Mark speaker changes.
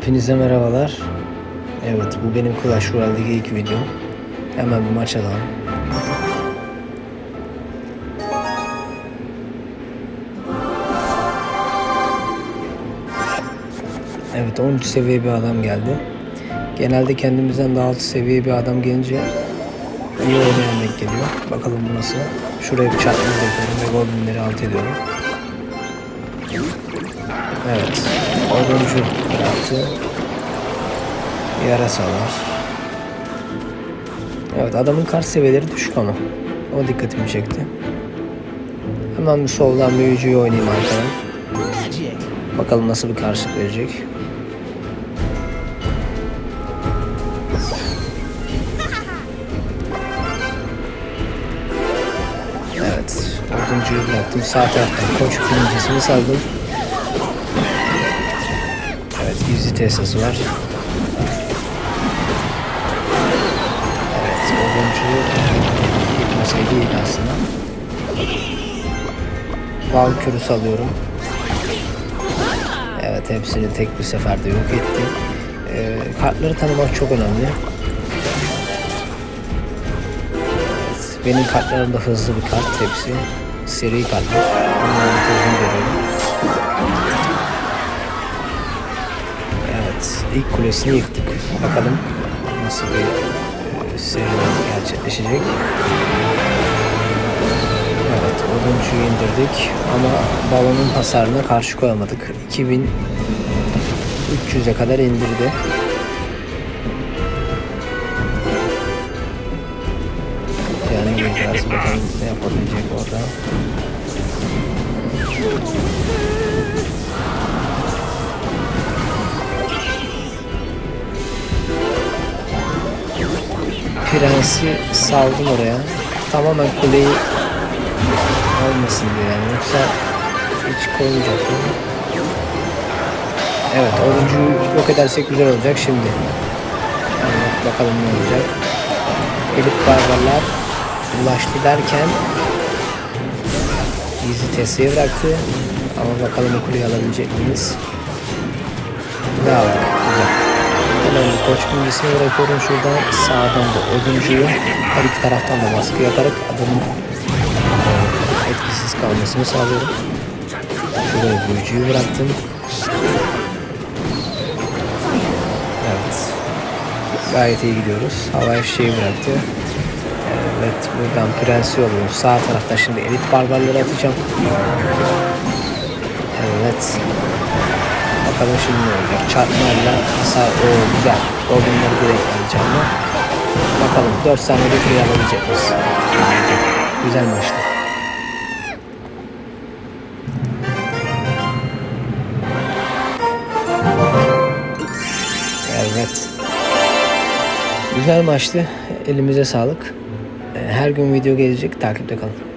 Speaker 1: Hepinize merhabalar. Evet bu benim Clash Royale'deki ilk videom. Hemen bir maç alalım. Evet 13 seviye bir adam geldi. Genelde kendimizden daha altı seviye bir adam gelince iyi oynayan denk geliyor. Bakalım bu nasıl. Şuraya bir çarpma yapıyorum ve goblinleri alt ediyorum. Evet. Oduncu yaptı. Yarasalar. Evet adamın kart seviyeleri düşük ama. O dikkatimi çekti. Hemen bir soldan büyücüyü oynayayım arkadan. Bakalım nasıl bir karşılık verecek. Oduncuyu bıraktım. Sağ taraftan koç birincisini saldım. Evet gizli tesası var. Evet oduncu gitmeseydi iyiydi aslında. Valkür'ü alıyorum. Evet hepsini tek bir seferde yok ettim. Ee, kartları tanımak çok önemli. Benim kartlarım da hızlı bir kart hepsi. Seri görüyorum. Evet, ilk kulesini yıktık. Bakalım nasıl bir e, serüven gerçekleşecek. Evet, oduncuyu indirdik ama balonun hasarına karşı koyamadık. 2300'e kadar indirdi. Yani göreceğiz bakalım ne yapabilecek orada. Prensi saldım oraya. Tamamen kuleyi almasın diye yani. Yoksa hiç koymayacaktım. Evet, oyuncuyu yok edersek güzel olacak şimdi. Evet, bakalım ne olacak. Elip barbarlar ulaştı derken gizli testiye bıraktı. Ama bakalım o kuleyi alabilecek miyiz? Aldık? Güzel. Hemen koç bilgisini bırakıyorum şuradan. Sağdan da oduncuyu her iki taraftan da baskı yaparak adamın e, etkisiz kalmasını sağlıyorum. Şuraya büyücüyü bıraktım. Evet. Gayet iyi gidiyoruz. Havai fişeği bıraktı. Evet buradan prensi oluyoruz. Sağ taraftan şimdi elit barbarları atacağım. Evet. Bakalım şimdi ne olacak. Çarpmayla hasar o güzel. Goblinleri direkt alacağım ben. Bakalım 4 saniyede kuleyi alabilecek miyiz? Güzel maçtı. Evet. Güzel maçtı. Elimize sağlık. Her gün video gelecek. Takipte kalın.